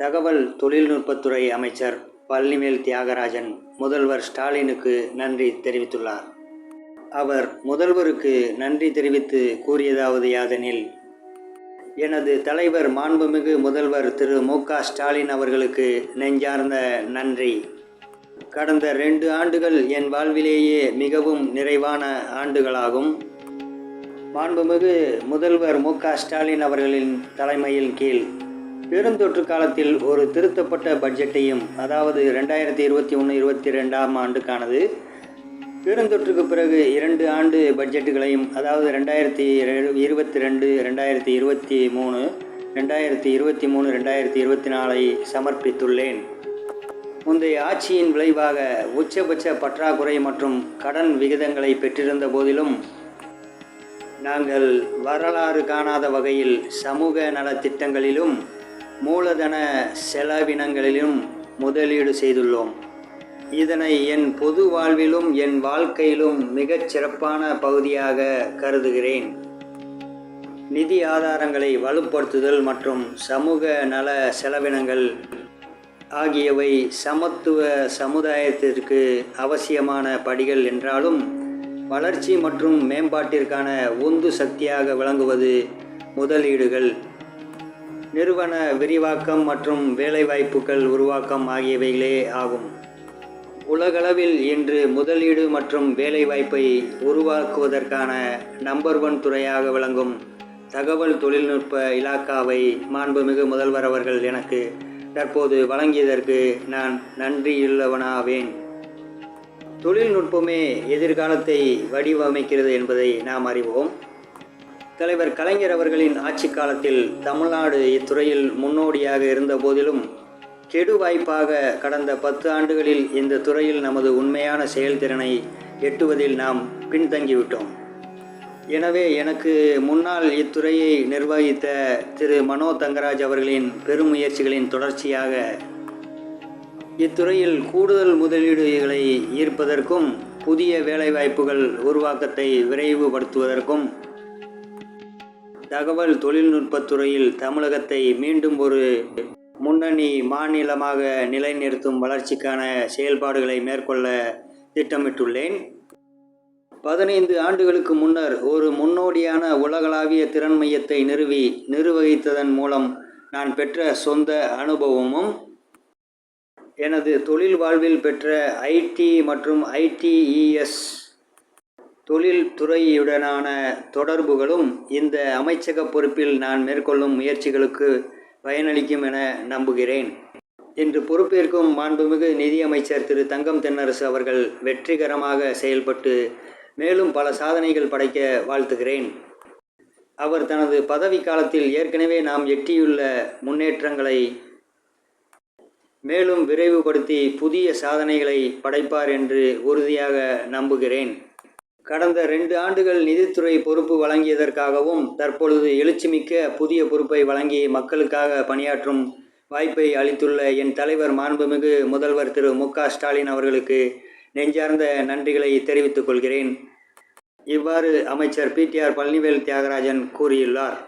தகவல் தொழில்நுட்பத்துறை அமைச்சர் பழனிவேல் தியாகராஜன் முதல்வர் ஸ்டாலினுக்கு நன்றி தெரிவித்துள்ளார். அவர் முதல்வருக்கு நன்றி தெரிவித்து கூறியதாவது யாதெனில் எனது தலைவர் மாண்புமிகு முதல்வர் திரு. மு. ஸ்டாலின் அவர்களுக்கு நெஞ்சார்ந்த நன்றி. கடந்த ரெண்டு ஆண்டுகள் என் வாழ்விலேயே மிகவும் நிறைவான ஆண்டுகளாகும். மாண்புமிகு முதல்வர் மு. ஸ்டாலின் அவர்களின் தலைமையின் கீழ் பெருந்தொற்று காலத்தில் ஒரு திருத்தப்பட்ட பட்ஜெட்டையும் அதாவது ரெண்டாயிரத்தி இருபத்தி ஒன்று இருபத்தி ரெண்டாம் ஆண்டுக்கானது. பெருந்தொற்றுக்கு பிறகு இரண்டு ஆண்டு பட்ஜெட்டுகளையும் அதாவது ரெண்டாயிரத்தி இருபத்தி ரெண்டு ரெண்டாயிரத்தி இருபத்தி மூணு ரெண்டாயிரத்தி இருபத்தி மூணு ரெண்டாயிரத்தி இருபத்தி நாலை சமர்ப்பித்துள்ளேன். முந்தைய ஆட்சியின் விளைவாக உச்சபட்ச பற்றாக்குறை மற்றும் கடன் விகிதங்களை பெற்றிருந்த போதிலும் நாங்கள் வரலாறு காணாத வகையில் சமூக நலத்திட்டங்களிலும் மூலதன செலவினங்களிலும் முதலீடு செய்துள்ளோம். இதனை என் பொது வாழ்விலும் என் வாழ்க்கையிலும் மிகச் சிறப்பான பகுதியாக கருதுகிறேன். நிதி ஆதாரங்களை வலுப்படுத்துதல் மற்றும் சமூக நல செலவினங்கள் ஆகியவை சமத்துவ சமுதாயத்திற்கு அவசியமான படிகள் என்றாலும் வளர்ச்சி மற்றும் மேம்பாட்டிற்கான உந்து சக்தியாக விளங்குவது முதலீடுகள். நிறுவன விரிவாக்கம் மற்றும் வேலைவாய்ப்புகள் உருவாக்கம் ஆகியவைகளே ஆகும். உலகளவில் இன்று முதலீடு மற்றும் வேலைவாய்ப்பை உருவாக்குவதற்கான நம்பர் ஒன் துறையாக விளங்கும் தகவல் தொழில்நுட்ப இலாக்காவை மாண்புமிகு முதல்வர் அவர்கள் எனக்கு தற்போது வழங்கியதற்கு நான் நன்றியுள்ளவனாவேன். தொழில்நுட்பமே எதிர்காலத்தை வடிவமைக்கிறது என்பதை நாம் அறிவோம். தலைவர் கலைஞர் அவர்களின் ஆட்சி காலத்தில் தமிழ்நாடு இத்துறையில் முன்னோடியாக இருந்த போதிலும் கெடு வாய்ப்பாக கடந்த பத்து ஆண்டுகளில் இந்த துறையில் நமது உண்மையான செயல்திறனை எட்டுவதில் நாம் பின்தங்கிவிட்டோம். எனவே எனக்கு முன்னால் இத்துறையை நிர்வகித்த திரு. மனோ தங்கராஜ் அவர்களின் பெருமுயற்சிகளின் தொடர்ச்சியாக இத்துறையில் கூடுதல் முதலீடுகளை ஈர்ப்பதற்கும் புதிய வேலைவாய்ப்புகள் உருவாக்கத்தை விரைவுபடுத்துவதற்கும் தகவல் தொழில்நுட்பத்துறையில் தமிழகத்தை மீண்டும் ஒரு முன்னணி மாநிலமாக நிலைநிறுத்தும் வளர்ச்சிக்கான செயல்பாடுகளை மேற்கொள்ள திட்டமிட்டுள்ளேன். பதினைந்து ஆண்டுகளுக்கு முன்னர் ஒரு முன்னோடியான உலகளாவிய திறன் மையத்தை நிறுவி நிர்வகித்ததன் மூலம் நான் பெற்ற சொந்த அனுபவமும் எனது தொழில் வாழ்வில் பெற்ற ஐடி மற்றும் ஐடிஇஎஸ் தொழில்துறையுடனான தொடர்புகளும் இந்த அமைச்சக பொறுப்பில் நான் மேற்கொள்ளும் முயற்சிகளுக்கு பயனளிக்கும் என நம்புகிறேன் இன்று பொறுப்பேற்கும் மாண்புமிகு நிதியமைச்சர் திரு தங்கம் தென்னரசு அவர்கள் வெற்றிகரமாக செயல்பட்டு மேலும் பல சாதனைகள் படைக்க வாழ்த்துகிறேன். அவர் தனது பதவி காலத்தில் ஏற்கனவே நாம் எட்டியுள்ள முன்னேற்றங்களை மேலும் விரைவுபடுத்தி புதிய சாதனைகளை படைப்பார் என்று உறுதியாக நம்புகிறேன். கடந்த ரெண்டு ஆண்டுகள் நிதித்துறை பொறுப்பு வழங்கியதற்காகவும் தற்பொழுது எழுச்சிமிக்க புதிய பொறுப்பை வழங்கி மக்களுக்காக பணியாற்றும் வாய்ப்பை அளித்துள்ள என் தலைவர் மாண்புமிகு முதல்வர் திரு மு ஸ்டாலின் அவர்களுக்கு நெஞ்சார்ந்த நன்றிகளை தெரிவித்துக் கொள்கிறேன். இவ்வாறு அமைச்சர் பிடிஆர் பழனிவேல் தியாகராஜன் கூறியுள்ளார்.